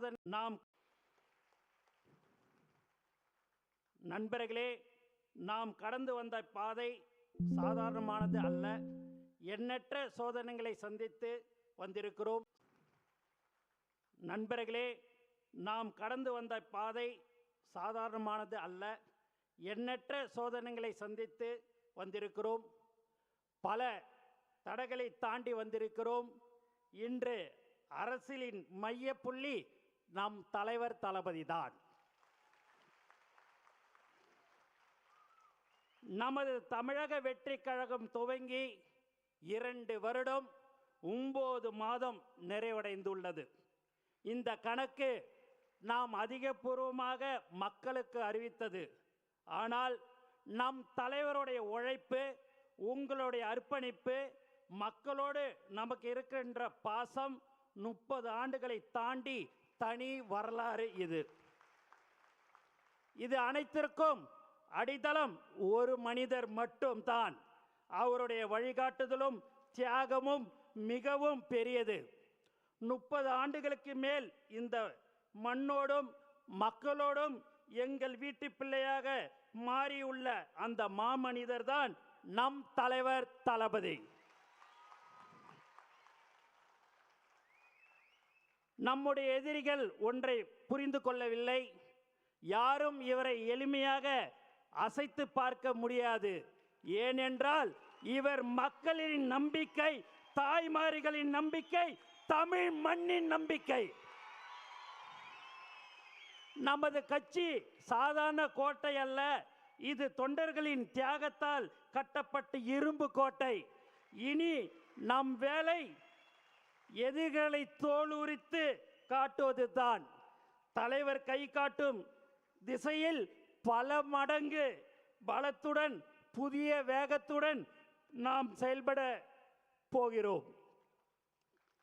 சகோதரன் நாம் நண்பர்களே நாம் கடந்து வந்த பாதை சாதாரணமானது அல்ல. எண்ணற்ற சோதனைகளை சந்தித்து வந்திருக்கிறோம். நண்பர்களே நாம் கடந்து வந்த பாதை சாதாரணமானது அல்ல. எண்ணற்ற சோதனைகளை சந்தித்து வந்திருக்கிறோம். பல தடைகளை தாண்டி வந்திருக்கிறோம். இன்று அரசியலின் மைய புள்ளி நம் தலைவர் தளபதி தான். நமது தமிழக வெற்றி கழகம் துவங்கி இரண்டு வருடம் ஒன்பது மாதம் நிறைவடைந்துள்ளது. இந்த கணக்கு நாம் அதிகபூர்வமாக மக்களுக்கு அறிவித்தது. ஆனால் நம் தலைவருடைய உழைப்பு உங்களுடைய அர்ப்பணிப்பு மக்களோடு நமக்கு இருக்கின்ற பாசம் முப்பது ஆண்டுகளை தாண்டி தனி வரலாறு இது. இது அனைத்திற்கும் அடித்தளம். ஒரு மனிதர் மட்டும்தான். அவருடைய வழிகாட்டுதலும் தியாகமும் மிகவும் பெரியது. முப்பது ஆண்டுகளுக்கு மேல் இந்த மண்ணோடும் மக்களோடும் எங்கள் வீட்டு பிள்ளையாக மாறியுள்ள அந்த மாமனிதர் தான் நம் தலைவர் தளபதி. நம்முடைய எதிரிகள் ஒன்றை புரிந்து கொள்ளவில்லை. யாரும் இவரை எளிமையாக அசைத்து பார்க்க முடியாது. ஏனென்றால் இவர் மக்களின் நம்பிக்கை தாய்மார்களின் நம்பிக்கை தமிழ் மண்ணின் நம்பிக்கை. நமது கட்சி சாதாரண கோட்டை அல்ல. இது தொண்டர்களின் தியாகத்தால் கட்டப்பட்ட இரும்பு கோட்டை. இனி நம் வேலை எதிர்களை தோலுரித்து காட்டுவதுதான். தலைவர் கை காட்டும் திசையில் பல மடங்கு பலத்துடன் புதிய வேகத்துடன் நாம் செயல்பட போகிறோம்.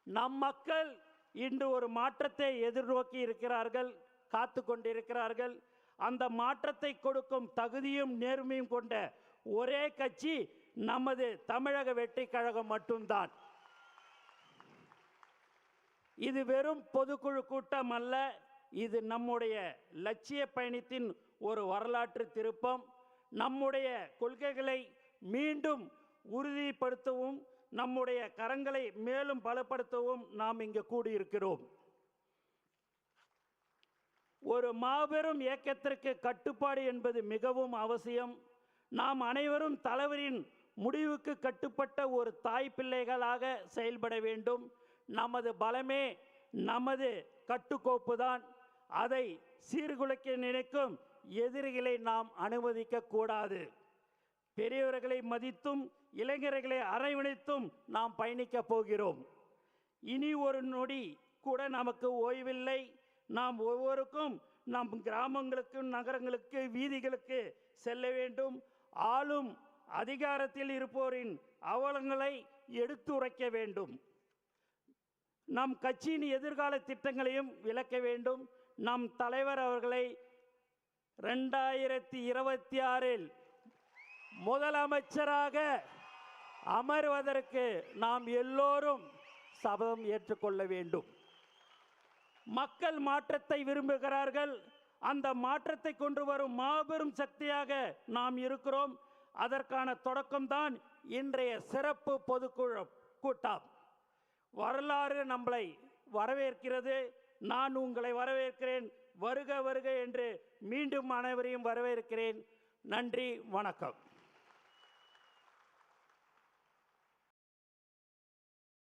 நம் மக்கள் இன்று ஒரு மாற்றத்தை எதிர்நோக்கி இருக்கிறார்கள் காத்து கொண்டிருக்கிறார்கள். அந்த மாற்றத்தை கொடுக்கும் தகுதியும் நேர்மையும் கொண்ட ஒரே கட்சி நமது தமிழக வெற்றி கழகம் மட்டும்தான். இது வெறும் பொதுக்குழு கூட்டம் அல்ல. இது நம்முடைய லட்சிய பயணத்தின் ஒரு வரலாற்று திருப்பம். நம்முடைய கொள்கைகளை மீண்டும் உறுதிப்படுத்தவும் நம்முடைய கரங்களை மேலும் பலப்படுத்தவும் நாம் இங்கு கூடியிருக்கிறோம். ஒரு மாபெரும் இயக்கத்திற்கு கட்டுப்பாடு என்பது மிகவும் அவசியம். நாம் அனைவரும் தலைவரின் முடிவுக்கு கட்டுப்பட்ட ஒரு தாய் பிள்ளைகளாக செயல்பட வேண்டும். நமது பலமே நமது கட்டுக்கோப்பு தான் அதை சீர்குலைக்க நினைக்கும் எதிரிகளை நாம் அனுமதிக்க கூடாது. பெரியவர்களை மதித்தும் இளைஞர்களை அரவணைத்தும் நாம் பயணிக்கப் போகிறோம். இனி ஒரு நொடி கூட நமக்கு ஓய்வில்லை. நாம் ஒவ்வொருக்கும் நம் கிராமங்களுக்கு நகரங்களுக்கு வீதிகளுக்கு செல்ல வேண்டும். ஆளும் அதிகாரத்தில் இருப்போரின் அவலங்களை எடுத்துரைக்க வேண்டும். நம் கட்சியின் எதிர்கால திட்டங்களையும் விளக்க வேண்டும். நம் தலைவர் அவர்களை ரெண்டாயிரத்தி இருபத்தி ஆறில் முதலமைச்சராக அமர்வதற்கு நாம் எல்லோரும் சபதம் ஏற்றுக்கொள்ள வேண்டும். மக்கள் மாற்றத்தை விரும்புகிறார்கள். அந்த மாற்றத்தை கொண்டு வரும் மாபெரும் சக்தியாக நாம் இருக்கிறோம். அதற்கான தொடக்கம்தான் இன்றைய சிறப்பு பொதுக்குழு கூட்டம். வரலாறு நம்மளை வரவேற்கிறது. நான் உங்களை வரவேற்கிறேன். வருக வருக என்று மீண்டும் அனைவரையும் வரவேற்கிறேன். நன்றி வணக்கம்.